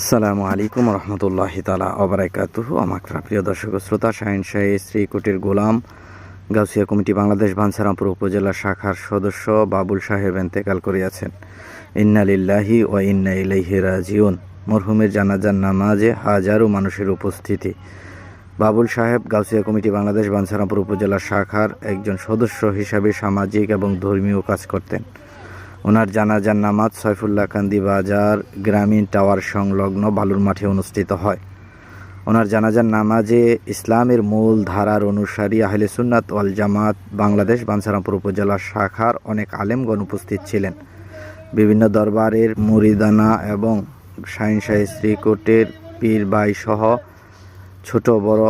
আসসালামু আলাইকুম রহমতুল্লাহ তালা অবরাকাতুহু আমার প্রিয় দর্শক শ্রোতা, শাহিন শাহী শ্রীকুটির গোলাম, গাউসিয়া কমিটি বাংলাদেশ বানসারামপুর উপজেলা শাখার সদস্য বাবুল সাহেব এন্তেকাল করিয়াছেন। ইন্নালিল্লাহি ও ইন্না ইলাইহি রাজিউন। মরহুমের জানাজার নামাজে হাজারো মানুষের উপস্থিতি। বাবুল সাহেব গাউসিয়া কমিটি বাংলাদেশ বাঞ্ছারামপুর উপজেলা শাখার একজন সদস্য হিসাবে সামাজিক এবং ধর্মীয় কাজ করতেন। ওনার জানাজার নামাজ সয়ফুল্লাহ কান্দি বাজার গ্রামীণ টাওয়ার সংলগ্ন বালুর মাঠে অনুষ্ঠিত হয়। ওনার জানাজার নামাজে ইসলামের মূল ধারার অনুসারী আহলে সুন্নাত ওয়াল জামাত বাংলাদেশ বাঞ্ছারামপুর উপজেলা শাখার অনেক আলেমগণ উপস্থিত ছিলেন। বিভিন্ন দরবারের মুরিদানা এবং শাহিন শাহী শ্রীকোটের পীর সহ ছোট বড়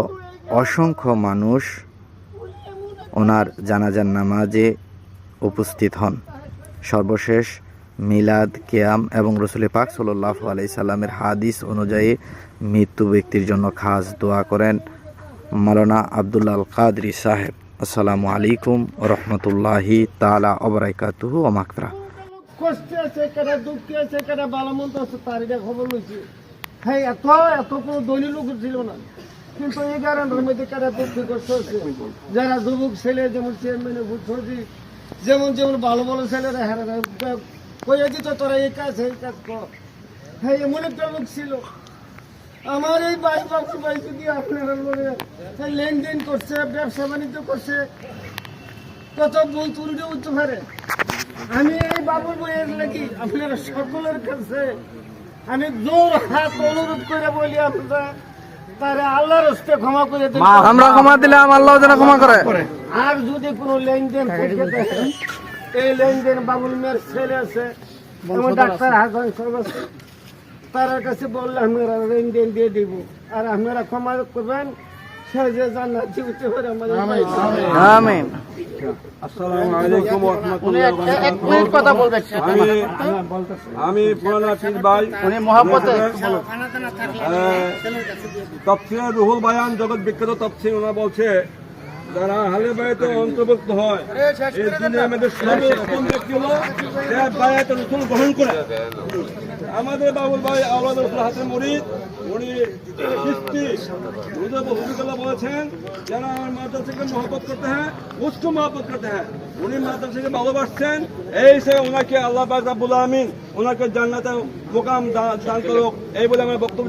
অসংখ্য মানুষ ওনার জানাজার নামাজে উপস্থিত হন। সর্বশেষ মিলাদ, কেয়াম এবং রসুল পাক সাল্লাহ আলাই সাল্লামের হাদিস অনুযায়ী মৃত্যু ব্যক্তির জন্য খাস দোয়া করেন মালানা আবদুল্লাহ আল কাদরি সাহেব। আসসালামু আলাইকুম রহমতুল্লাহি তালা অবরাকাতুহু ও কষ্টে আছে দুঃখে আছে ভালো মন্দ আছে, তার খবর লইছি। হ্যাঁ এত এত কোনো ছিল না। কিন্তু এই কারণের মধ্যে কষ্ট আছে যারা যুবক ছেলে, যেমন চেয়ারম্যানে সজি যেমন যেমন ভালো ভালো ছেলেরা হ্যাঁ কইয়া দিত তোরা এই কাজ এই কাজ কর। হ্যাঁ এমন একটা লোক ছিল। আমার এই ভাই বাবু ভাই যদি আপনারা হ্যাঁ, লেনদেন করছে ব্যবসা বাণিজ্য করছে কত বই তুলতে উঠতে পারে? আমি এই বাবুর বইয়ের লাগি আপনারা সকলের কাছে আমি জোর হাত অনুরোধ করে বলি আপনারা তারা আল্লাহর হস্তে ক্ষমা করে আমরা ক্ষমা দিলে আল্লাহ যেন ক্ষমা করে। আর যদি কোনো লেনদেন এই লেনদেন বাবুল মেয়ের ছেলে আছে ডাক্তার তার কাছে বললে আমরা লেনদেন দিয়ে দিব। আর আপনারা ক্ষমা করবেন আমি তফসিলের পুরানা পীর ভাই উনি মহাপতে তফসিরে রুহুল বায়ান জগৎ বিখ্যাত তফসিল ওনা বলছে যারা হালে বায়াতে অন্তর্ভুক্ত হয় এই দুনিয়ার মধ্যে সর্বোত্তম ব্যক্তি হলো বায়াতে রসুল গ্রহণ করে। আমাদের বাবুল ভাই আওলাদ রসুল হাতের মরিদ উনি কিস্তি হুজুর রসুল্লাহ বলেছেন যারা আমার মাদ্রাসাকে মহব্বত করতে হ্যাঁ উসকো মহব্বত করতে হ্যাঁ উনি মাদ্রাসাকে ভালোবাসছেন। এই সে ওনাকে আল্লাহ পাক রাব্বুল আলামিন ওনাকে জান্নাতে মোকাম দান করুক। এই বলে আমার বক্তব্য